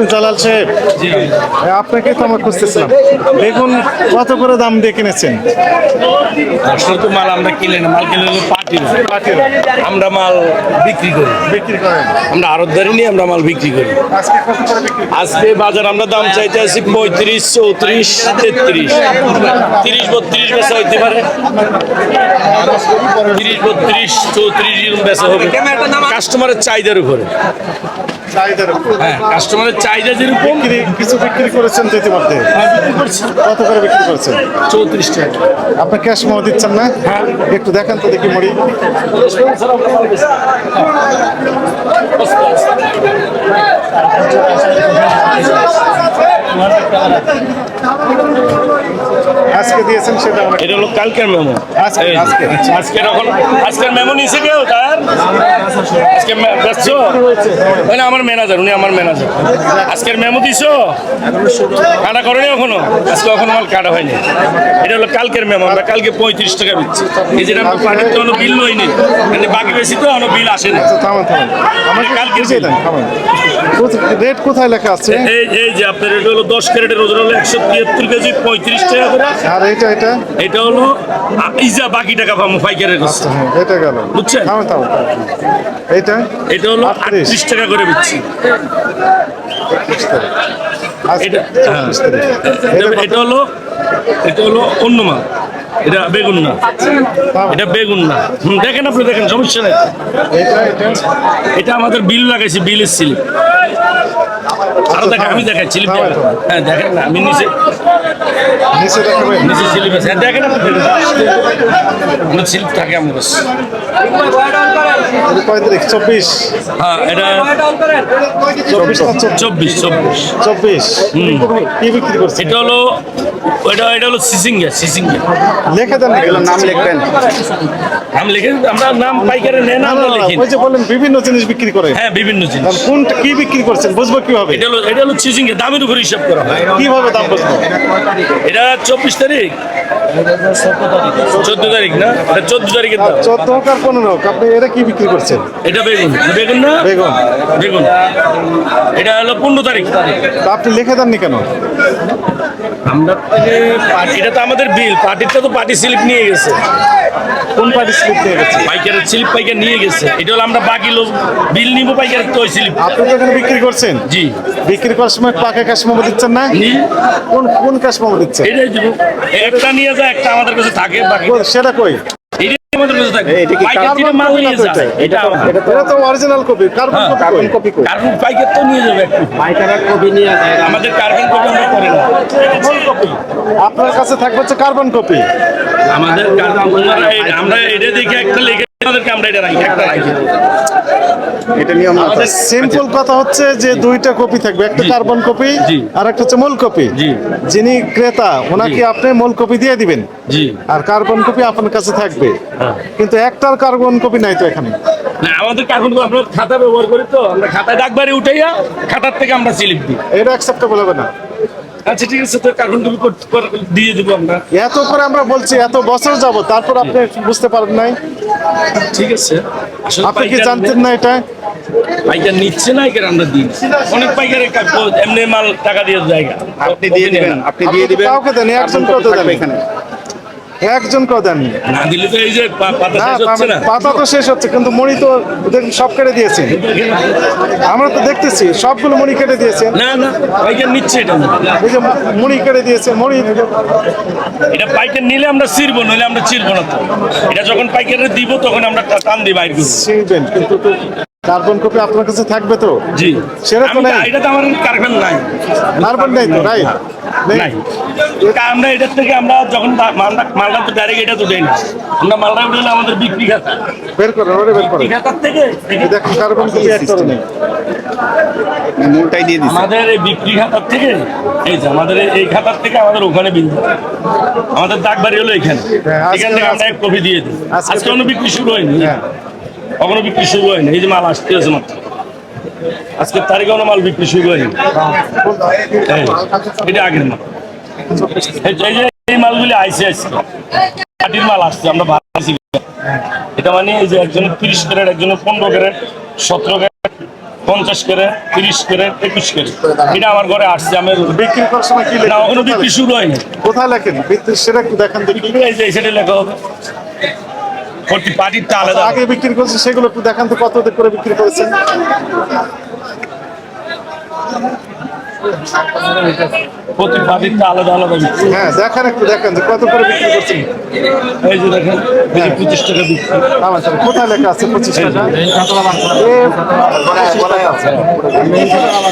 আপনি জালাল সাহেব। আপনাকে তো আমরা খুঁজতেছিলাম। বেগুন কত করে দাম দিয়ে কিনেছেন? আসলে তো মাল আমরা কিনে না মাল কিনে আমরা মাল বিক্রি করি। বিক্রি করেন। আমরা আড়তদারি নিয়ে আমরা মাল বিক্রি করি। আজকে কত করে বিক্রি আজকে বাজার আমরা দাম চাইতে আছি পঁয়ত্রিশ চৌত্রিশ তেত্রিশ। তিরিশ বত্রিশ বেচা হইতে পারে। তিরিশ বত্রিশ চৌত্রিশ বেচা হবে। কাস্টমারের চাহিদার উপর। হ্যাঁ কাস্টমারের চাহিদা যেরকম। কিছু বিক্রি করেছেন তো ইতিমধ্যে? কত করে বিক্রি করেছেন? চৌত্রিশ টাকা। আপনি ক্যাশ মোড় দিচ্ছেন না? হ্যাঁ। একটু দেখান তো দেখি মুড়ি। আজকে দিয়েছেন সেটা এটা হলো কালকের মেমো আজকে, আজকে। আজকে এখন আজকের মেমো নিছে কেউ? তার আজকে ওই না আমার ম্যানেজার উনি আমার ম্যানেজার আজকের মেমো দিছো? কাটা করেনি এখনও? আজকে এখনও মাল কাটা হয়নি। এটা হলো কালকের মেমো আমরা কালকে পঁয়ত্রিশ টাকা দিচ্ছি। এই যেটা আমরা পানির তো কোনো বিল হয়নি। মানে বাকি বেশি তো এখনও বিল আসে না। আমাকে কালকে রেট কোথায় লেখা আছে? এই এই যে আপনার এটা হলো দশ ক্যারেটের ওজন হলো একশো তিয়াত্তর কেজি পঁয়ত্রিশ টাকা করে। আর এটা এটা? এটা হলো ইজা বাকি টাকা পাবো পাইকারের কাছে হ্যাঁ এটা গেল। বুঝছেন? এইটা? এটা হলো আটত্রিশ। টাকা করে বিচ্ছি। এটা হ্যাঁ। এটা এটা হলো এটা হলো অন্য মাল এটা বেগুন না। এটা বেগুন না। হুম, দেখেন আপনি দেখেন সমস্যা নেই। এটা এটা এটা আমাদের বিল লাগাইছি বিল সিল। আরও আমি দেখাই। হ্যাঁ দেখেন না আমি নিচে নিচে দেখাবেন নিচে আছে। হ্যাঁ, দেখেন আপনি আমরা স্লিপ থাকে আমার কাছে এটা চব্বিশ। হ্যাঁ এটা চব্বিশ চব্বিশ? চব্বিশ চব্বিশ। চব্বিশ। কি বিক্রি করছে এটা হলো এটা এটা হলো সিসিঙ্গা সিসিঙ্গা। লেখা দেন না। নাম লিখবেন। নাম লিখে আমরা নাম পাইকারে নেন না না আমরা লিখি ওই যে বলেন বিভিন্ন জিনিস বিক্রি করে। হ্যাঁ বিভিন্ন জিনিস। কোনটা কি বিক্রি করছেন? বুঝব কীভাবে? এটা হলো এটা হলো সিসিঙ্গা দামের উপর হিসাব করা হয়। কীভাবে দাম বসবো এটা চব্বিশ তারিখ। চোদ্দ তারিখ না? এটা চোদ্দ তারিখের দাম। চোদ্দ হোক আর পনেরো হোক আপনি এটা কি বিক্রি করছেন? এটা বেগুন। বেগুন না? বেগুন। বেগুন। এটা হলো পনেরো তারিখ। আপনি লিখে দেননি কেন? আমরা এটা তো আমাদের বিল পার্টিটা তো পার্টি স্লিপ নিয়ে গেছে। কোন পার্টি স্লিপ নিয়ে গেছে? পাইকারের স্লিপ পাইকার নিয়ে গেছে। এটা হলো আমরা বাকি লোক বিল নিবো পাইকার তো স্লিপ আপনি তো এখানে বিক্রি করছেন? জি। বিক্রি করার সময় পাকা ক্যাশ দিচ্ছেন না? কোন কোন ক্যাশ মোমো দিচ্ছেন? এটাই দিব। একটা নিয়ে যায় একটা আমাদের কাছে থাকে বাকি সেটা কই? আমাদের কাছে থাকবে। এটা পাইকার থেকে মাল কপি নিয়ে যায় এটা? এটা তো original copy carbon carbon copy কই? কার্বন পাইকার তো নিয়ে যাবে। একটু আমাদের কার্বন কপি আমরা করি না আপনার কাছে থাকবে হচ্ছে কার্বন কপি আমাদের কার্বন আমরা এটা দেখে একটা লিখে আমাদেরকে আমরা এটা রাখি। একটা রাখি। এটা নিয়ম সিম্পল কথা হচ্ছে যে দুইটা কপি থাকবে একটা কার্বন কপি আর একটা হচ্ছে মূল কপি যিনি ক্রেতা ওনাকে আপনি মূল কপি দিয়ে দিবেন। আর কার্বন কপি আপনার কাছে থাকবে। হ্যাঁ। কিন্তু একটার কার্বন কপি নাই তো এখানে। না আমাদের কার্বন কপি আমরা খাতা ব্যবহার করি তো আমরা খাতায় ডাকবারে উঠাইয়া খাতার থেকে আমরা স্লিপ দিই। এটা অ্যাকসেপ্টেবল হবে না। আচ্ছা ঠিক আছে তো কার্বন কপি কর- কর- দিয়ে দিব আমরা। এত করে আমরা বলছি এত বছর যাব তারপর আপনি বুঝতে পারেন নাই। ঠিক আছে। আসলে আপনি কি জানতেন না এটা? পাইকার নিচ্ছে না এখানে আমরা দিই। অনেক পাইকারে এমনি মাল টাকা দিয়ে জায়গা আপনি দিয়ে দিবেন আপনি দিয়ে দিবেন। কাউকে দেন একজন কত দেন এখানে। একজন কেউ দেন না দিলে তো এই যে পাতা শেষ হচ্ছে না। পাতা তো শেষ হচ্ছে কিন্তু মুড়ি তো দেখুন সব কেটে দিয়েছে। আমরা তো দেখতেছি সবগুলো মুড়ি কেটে দিয়েছে। না না পাইকার নিচ্ছে এটা। এই যে মুড়ি কেটে দিয়েছে মুড়ি এটা পাইকার নিলে আমরা চিরবো নইলে আমরা চিরবো না তো। এটা যখন পাইকারে দিব তখন আমরা টান দিয়ে বাইর করব ছিঁড়বেন কিন্তু তো কার্বন কপি আপনার কাছে থাকবে তো? জি। সেটা তো নাই। এটা তো আমার কারখানা নাই। কার্বন নেই তো রাইট নাই। আমরা এটার থেকে আমরা যখন মালটা মালটা তো ডাইরেক্ট এটা তো দেই না। আমরা মালটা উঠে আমাদের বিক্রি খাতা। বের করেন ওরে বের বিক্রি খাতার থেকে এই দেখুন কার্বন কপি নেই। মূলটাই দিয়ে দিচ্ছি আমাদের এই বিক্রি খাতার থেকে এই যে আমাদের এই- এই খাতার থেকে আমাদের ওখানে বিল। আমাদের ডাকবাড়ি হলো এখানে। হ্যাঁ, এখান থেকে আমরা এক কপি দিয়ে দিই। আজকে- আজকে কোনো বিক্রি শুরু হয়নি। হ্যাঁ কখনো বিক্রি শুরু হয়নি এই যে মাল আসতে আছে মাত্র। আজকের তারিখে কোনো মাল বিক্রি শুরু হয়নি। এটা আগের মাল। এই যে- এই মালগুলি আইসে আজকে। পাটির মাল আসছে আমরা ভালো আছি। এটা মানে এই যে একজনের তিরিশ ক্যারেট একজনের পনেরো ক্যারেট সতেরো ক্যারেট পঞ্চাশ করে তিরিশ করে একুশ করে এটা আমার ঘরে আসছে আমি বিক্রি করার সময় কি না এখনও বিক্রি শুরু হয়নি। কোথায় লেখেন? বিক্রি সেটা একটু দেখান দেখি। এই যে সেটা লেখা হবে। প্রতি পার্টিরটা আলাদা। আগে বিক্রি করছে সেগুলো একটু দেখান তো কত করে বিক্রি করেছেন। প্রতি পার্টিরটা আলাদা আলাদা বিক্রি। হ্যাঁ দেখান একটু দেখান যে কত করে বিক্রি করছেন। এই যে দেখেন এই যে পঁচিশ টাকা বিক্রি। আমার সাথে কোথায় লেখা আছে পঁচিশ টাকা।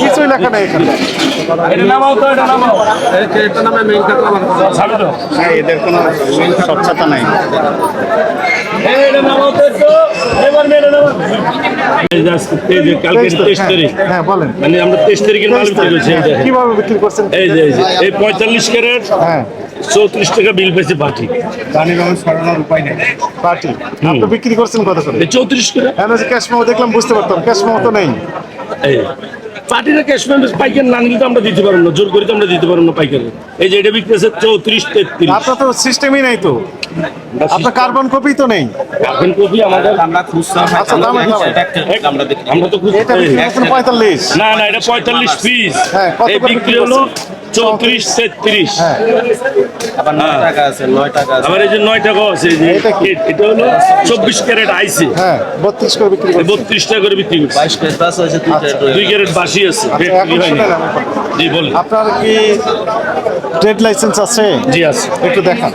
কিছুই লেখা নেই এখানে। এটা নামাও তো এটা নামাও। ছাড়ো তো। হ্যাঁ এদের কোনো স্বচ্ছতা নাই। এই এটা নামাও তো একটু। এবার মেরে নামাও। এই যে আজকে এই যে কালকে তেইশ তো- তেইশ হ্যাঁ, তারিখ হ্যাঁ বলেন। মানে আমরা তেইশ তারিখের মাল বিক্রি করছি। হ্যাঁ। কীভাবে বিক্রি করছেন? এই যে এই যে এই পঁয়তাল্লিশ ক্যারেট হ্যাঁ। চৌত্রিশ টাকা বিল পেয়েছে পাঠি পার্টি। আপনি বিক্রি করছেন কত করে? চৌত্রিশ করে এখন ক্যাশ মেমো দেখলাম বুঝতে পারতাম। ক্যাশ মেমো তো নেই। এই। পার্টিরা ক্যাশ পেমেন্ট পাইকার না নিলে তো আমরা দিতে পারব না জোর করে তো আমরা দিতে পারব না পাইকারি। এই যে এটা বিক্রি আছে চৌত্রিশ তেত্রিশ। আপনার তো সিস্টেমই নাই তো। আপনার কার্বন কপি তো নেই। কার্বন কপি আমাদের আমরা খুচরা আচ্ছা, দাম। আমরা দেখি। আমরা তো খুচরা এটা পঁয়তাল্লিশ। না না এটা পঁয়তাল্লিশ পিস হ্যাঁ, কত করে বিক্রি হলো? চৌত্রিশ তেত্রিশ। হ্যাঁ। আবার নয় টাকা আছে নয় টাকা আছে। আবার এই যে নয় টাকা আছে এটা হলো চব্বিশ ক্যারেট আইসি। হ্যাঁ বত্রিশ করে বিক্রি বত্রিশ টাকা করে বিক্রি করছে। দুইটা আচ্ছা। দুই ক্যারেট বাসি আছে আচ্ছা। জি বলেন। আপনার কি ট্রেড লাইসেন্স আছে? জি আছে। একটু দেখান।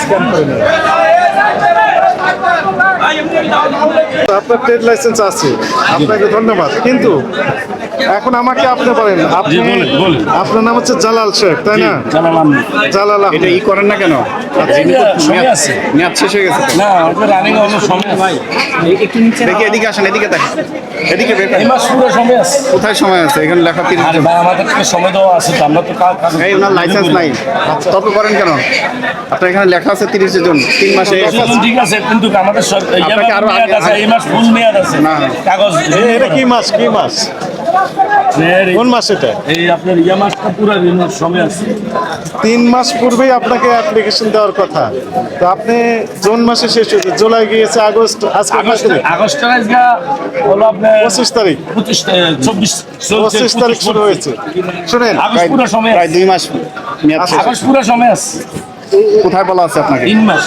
স্ক্যান আপনার ট্রেড লাইসেন্স আছে। আপনাকে ধন্যবাদ। কিন্তু এখন আমাকে আপনি বলেন আপনি। আপনার নাম হচ্ছে জালাল শেখ তাই না? জালাল এটা ই করেন না কেন? আছে। মেয়াদ শেষ হয়ে গেছে। না রানিং অন্য সময় আছে। দেখি এদিকে আসেন এদিকে দেখেন। এদিকে বের করেন। এই পুরো সময় আছে। কোথায় সময় আছে? এখানে লেখা তিরিশ আরে ভাই আমাদের তো সময় দেওয়া আছে তো আমরা তো কাজ এই ওনার লাইসেন্স নাই। তবে করেন কেন? আপনার এখানে লেখা আছে তিরিশ জন। তিন মাসে ঠিক আছে কিন্তু আমাদের সর- এই আপনাকে আরও আছে এই মাস ফুল মেয়াদ আছে। না। কাগজ এটা কি মাস? কি মাস? কোন মাস এটা? এই আপনার ইয়া মাসটা পুরো সময় আছে। তিন মাস পূর্বেই আপনাকে অ্যাপ্লিকেশন দেওয়ার কথা। তো আপনি জুন মাসে শেষ হয়েছে জুলাই গিয়েছে আগস্ট আজকে আগস্ট আজকে হলো আপনার পঁচিশ তারিখ। পঁচিশ চব্বিশ পঁচিশ তারিখ শুরু হয়েছে। শুনেন পুরো সময় প্রায় দুই মাস শেষ। আগস্ট পুরো সময় আছে। কোথায় বলা আছে আপনাকে? তিন মাস।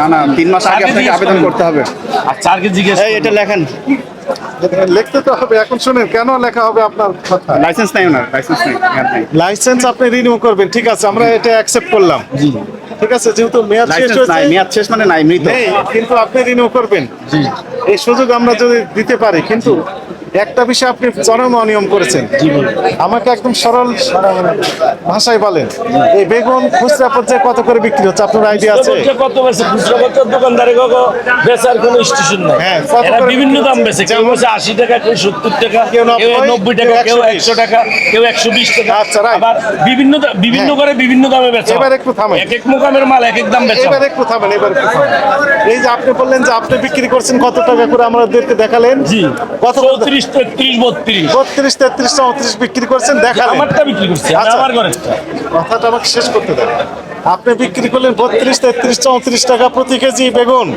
না না তিন মাস আগে আপনাকে আবেদন করতে হবে। আর জিজ্ঞেস এটা লেখেন। লিখতে তো হবে এখন শুনেন কেন লেখা হবে আপনার কথা? লাইসেন্স নাই ওনার লাইসেন্স নাই লাইসেন্স আপনি রিনিউ করবেন ঠিক আছে আমরা এটা অ্যাকসেপ্ট করলাম। ঠিক আছে যেহেতু মেয়াদ শেষ হয়েছে নাই মেয়াদ শেষ মানে নাই মৃত। কিন্তু আপনি রিনিউ করবেন। এই সুযোগ আমরা যদি দিতে পারি কিন্তু একটা বিষয় আপনি চরম অনিয়ম করেছেন। আমাকে একদম সরল ভাষায় বলেন। এই বেগুন খুচরা পর্যায়ে কত করে বিক্রি হচ্ছে? আপনার আইডিয়া আছে? কত বেছে খুচরা কত দোকানদারে কত বেচার কোনো স্টেশন নাই। হ্যাঁ, বিভিন্ন দাম কেউ বেছে আশি টাকা কেউ সত্তর টাকা কেউ নব্বই, টাকা কেউ কেউ 120 একশো টাকা কেউ একশো বিশ টাকা। আচ্ছা. আবার বিভিন্ন বিভিন্ন হ্যাঁ। করে বিভিন্ন দামে বেচে এবার একটু থামেন। এক এক মোকামের মাল এক এক দাম বেচে এবার একটু থামেন এবার একটু থামেন। এই যে আপনি বললেন যে আপনি বিক্রি করছেন কত টাকা করে আমাদেরকে দেখালেন। জি। কত চৌত্রিশ তেত্রিশ বত্রিশ। বত্রিশ তেত্রিশ চৌত্রিশ বিক্রি করছেন দেখালেন। আমারটা বিক্রি করছি আচ্ছা। আমার ঘরের কথাটা আমাকে শেষ করতে দেন। আপনি বিক্রি করলেন বত্রিশ তেত্রিশ চৌত্রিশ টাকা প্রতি কেজি বেগুন।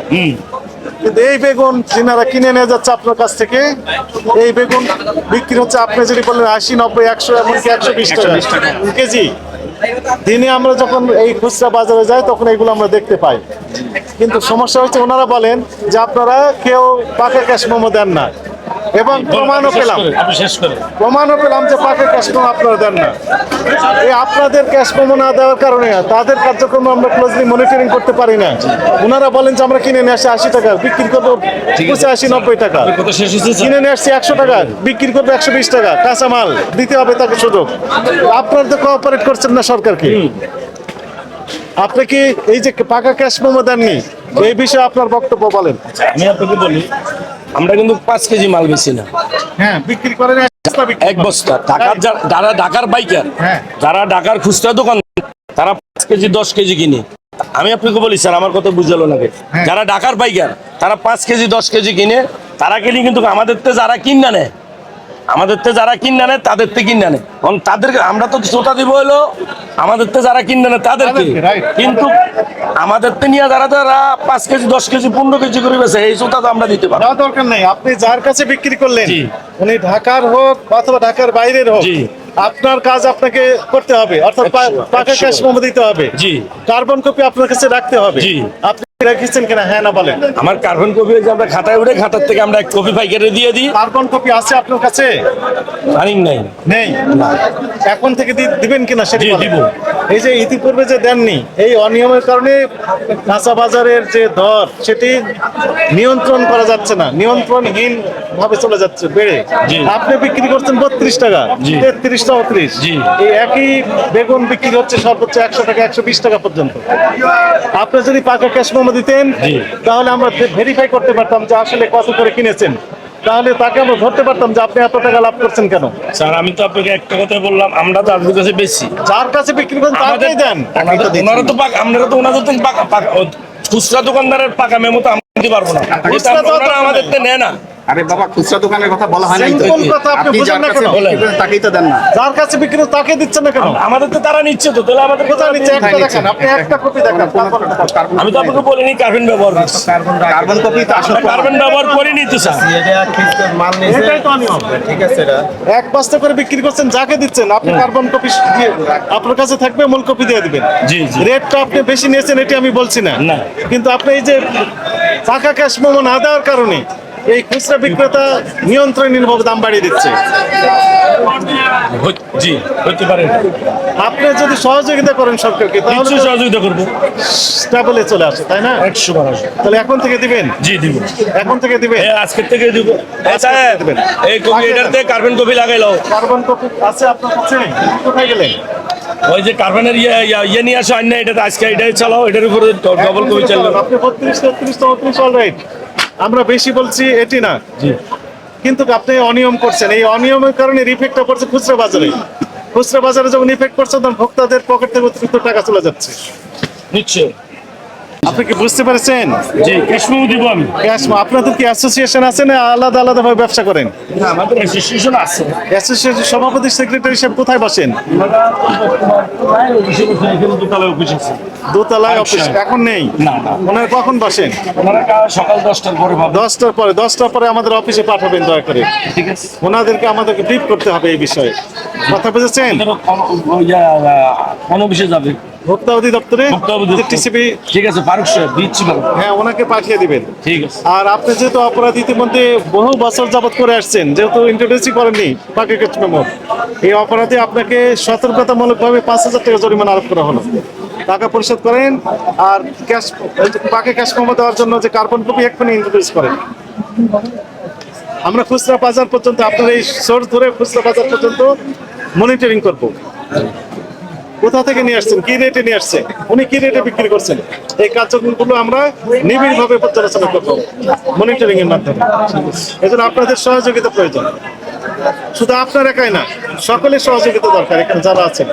কিন্তু এই বেগুন যিনারা কিনে নিয়ে যাচ্ছে আপনার কাছ থেকে এই বেগুন বিক্রি হচ্ছে আপনি যদি বললেন আশি নব্বই একশো এমনকি একশো বিশ টাকা। কেজি। দিনে আমরা যখন এই খুচরা বাজারে যাই তখন এইগুলো আমরা দেখতে পাই। কিন্তু সমস্যা হচ্ছে ওনারা বলেন যে আপনারা কেউ পাকা ক্যাশ মোমো দেন না। এবং প্রমাণও পেলাম। প্রমাণও পেলাম যে পাকে ক্যাশ মেমো আপনারা দেন না। এই আপনাদের ক্যাশ মেমো না দেওয়ার কারণে তাদের কার্যক্রম আমরা ক্লোজলি মনিটরিং করতে পারি না। ওনারা বলেন যে আমরা কিনে নিয়ে আসি আশি টাকা বিক্রি করব পঁচাশি নব্বই টাকা? কিনে নিয়ে আসছি একশো টাকা বিক্রি করব একশো বিশ টাকা কাঁচামাল দিতে হবে তাকে সুযোগ। আপনারা তো কোঅপারেট করছেন না সরকারকে। আপনি কি এই যে পাকা ক্যাশ মেমো দেননি? এই বিষয়ে আপনার বক্তব্য বলেন। আমি আপনাকে বলি আমরা কিন্তু পাঁচ কেজি মাল বেশি না। হ্যাঁ বিক্রি এক বস্তা। ঢাকার যারা ঢাকার বাইকার হ্যাঁ। যারা ঢাকার খুচরা দোকান তারা পাঁচ কেজি দশ কেজি কিনে। আমি আপনাকে বলি স্যার আমার কথা বুঝালো নাকি হ্যাঁ। যারা ঢাকার বাইকার তারা পাঁচ কেজি দশ কেজি কিনে তারা কিনে কিন্তু আমাদের তো যারা কিনা নেয় আমাদের তো যারা কিনে নেয় তাদের থেকে কিনে নেয় কারণ তাদেরকে আমরা তো শ্রোতা দিব হলো আমাদের তো যারা কিনে নেয় তাদেরকে। কিন্তু আমাদের তো নিয়ে যারা যারা পাঁচ কেজি দশ কেজি পনেরো কেজি করে বেছে এই শ্রোতা তো আমরা দিতে পারব। দরকার নেই। আপনি যার কাছে বিক্রি করলেন উনি ঢাকার হোক অথবা ঢাকার বাইরের হোক আপনার কাজ আপনাকে করতে হবে। অর্থাৎ পাকা ক্যাশ মোমো দিতে হবে। জি। কার্বন কপি আপনার কাছে রাখতে হবে। জি। আপনি হ্যাঁ না বলেন। আমার কার্বন কপি হয়েছে আমরা খাতায় উঠে খাতার থেকে আমরা এক কপি পাইকারি দিয়ে দিই। কার্বন কপি আছে আপনার কাছে? জানি নাই। নেই? এখন থেকে দিবেন কিনা সেটা জি, দিব। এই যে ইতিপূর্বে যে দেননি এই অনিয়মের কারণে কাঁচা বাজারের যে দর সেটি নিয়ন্ত্রণ করা যাচ্ছে না নিয়ন্ত্রণহীন ভাবে চলে যাচ্ছে বেড়ে। আপনি বিক্রি করছেন বত্রিশ টাকা। তেত্রিশ চৌত্রিশ। এই একই বেগুন বিক্রি হচ্ছে সর্বোচ্চ একশো টাকা একশো বিশ টাকা পর্যন্ত। আপনি যদি পাকা ক্যাশ মোমো দিতেন তাহলে আমরা ভেরিফাই করতে পারতাম যে আসলে কত করে কিনেছেন। তাহলে তাকে আমরা ধরতে পারতাম যে আপনি এত টাকা লাভ করছেন কেন? স্যার আমি তো আপনাকে একটা কথা বললাম আমরা তো আপনাদের কাছে বেশি। যার কাছে বিক্রি করেন তাকেই দেন। ওনারা- তো পাকা আপনারা তো ওনাদের পাকা খুচরা দোকানদারের পাকা মেমো তো আমরা দিতে পারব না। খুচরা তো আমাদের তো নেয় না। আরে বাবা খুচরা দোকানের কথা বলা হয় নাই তো? আপনি আপনি যার কাছে কেন? তাকেই তো দেন না। যার কাছে বিক্রি তাকে দিচ্ছেন না কেন? আমাদের তো তারা নিচ্ছে তো তাহলে আমাদের কোথায় নিচ্ছে একটা দেখান আপনি একটা কপি দেখান। আমি তো আপনাকে বলিনি কার্বন ব্যবহার করছি কার্বন কপি তো আসল কার্বন ব্যবহার করিনি তো স্যার এটা মাল নিয়েছে এটাই তো অনিয়ম ঠিক আছে এটা। এক বস্তা করে বিক্রি করছেন যাকে দিচ্ছেন আপনি কার্বন কপি দিয়ে আপনার কাছে থাকবে মূল কপি দিয়ে দিবেন। জি, জি। রেটটা আপনি বেশি নিয়েছেন এটি আমি বলছি না। না। কিন্তু আপনি এই যে টাকা ক্যাশ মোমো না দেওয়ার কারণে এই খুচরা বিক্রেতা নিয়ন্ত্রণহীনভাবে দাম বাড়িয়ে দিচ্ছে। জি হইতে পারে। আপনি যদি সহযোগিতা করেন সরকারকে তাহলে সহযোগিতা করব। স্টেবলে চলে আসে তাই না? একশো বার আসবে। তাহলে এখন থেকে দিবেন? জি দিব। এখন থেকে দিবেন? এ আজকের থেকে দিব। এই কপি এটাতে কার্বন কপি লাগাইলো কার্বন কপি আছে আপনার কাছে? কোথায় গেলেন? ওই যে কার্বনের ইয়ে ইয়ে- ইয়ে নিয়ে আসো অন্য এটাতে আজকে এটাই চালাও এটার উপরে ডবল কপি চালাও আপনি বত্রিশ তেত্রিশ চৌত্রিশ অলরাইট আমরা বেশি বলছি এটি না। কিন্তু আপনি অনিয়ম করছেন। এই অনিয়মের কারণে ইফেক্টটা পড়ছে খুচরা বাজারে। খুচরা বাজারে যখন ইফেক্ট করছে তখন ভোক্তাদের পকেট থেকে অতিরিক্ত টাকা চলে যাচ্ছে। নিশ্চয় আপনি কি বুঝতে পেরেছেন? জি ক্যাশমেও দিব আমি। ক্যাশ আপনাদের কি অ্যাসোসিয়েশন আছে না আলাদা আলাদা ভাবে ব্যবসা করেন? না আমাদের অ্যাসোসিয়েশন আছে। অ্যাসোসিয়েশন সভাপতি সেক্রেটারি হিসেবে কোথায় বসেন? দোতলায় অফিস আছে। দোতলায় অফিস। এখন নেই? না ওনারা কখন বসেন? ওনারা সকাল দশটার পরে দশটার পরে দশটার পরে আমাদের অফিসে পাঠাবেন দয়া করে। ঠিক আছে। ওনাদেরকে আমাদেরকে ব্রিফ করতে হবে এই বিষয়ে। কথা বুঝেছেন? কোন যাবে। ভোক্তা অধিদপ্তরে। টিসিবি ঠিক আছে ফারুক সাহেব দিচ্ছি হ্যাঁ ওনাকে পাঠিয়ে দিবেন। ঠিক আছে। আর আপনি যেহেতু অপরাধ ইতিমধ্যে বহু বছর যাবত করে আসছেন যেহেতু ইন্ট্রোডিউসই করেননি পাকে কেচ মেমো এই অপরাধে আপনাকে সতর্কতামূলকভাবে পাঁচ হাজার টাকা জরিমানা আরোপ করা হলো। টাকা পরিশোধ করেন আর ক্যাশ পাকে ক্যাশ মেমো দেওয়ার জন্য যে কার্বন কপি এক্ষুনি ইন্ট্রোডিউস করেন। আমরা খুচরা বাজার পর্যন্ত আপনার এই সোর্স ধরে খুচরা বাজার পর্যন্ত মনিটরিং করব। কোথা থেকে নিয়ে আসছেন? কি রেটে নিয়ে আসছে? উনি কি রেটে বিক্রি করছেন? এই কার্যক্রমগুলো আমরা নিবিড় ভাবে পর্যালোচনা করব মনিটরিং এর মাধ্যমে। এজন্য আপনাদের সহযোগিতা প্রয়োজন। শুধু আপনার একাই না, সকলের সহযোগিতা দরকার, এখানে যারা আছেন।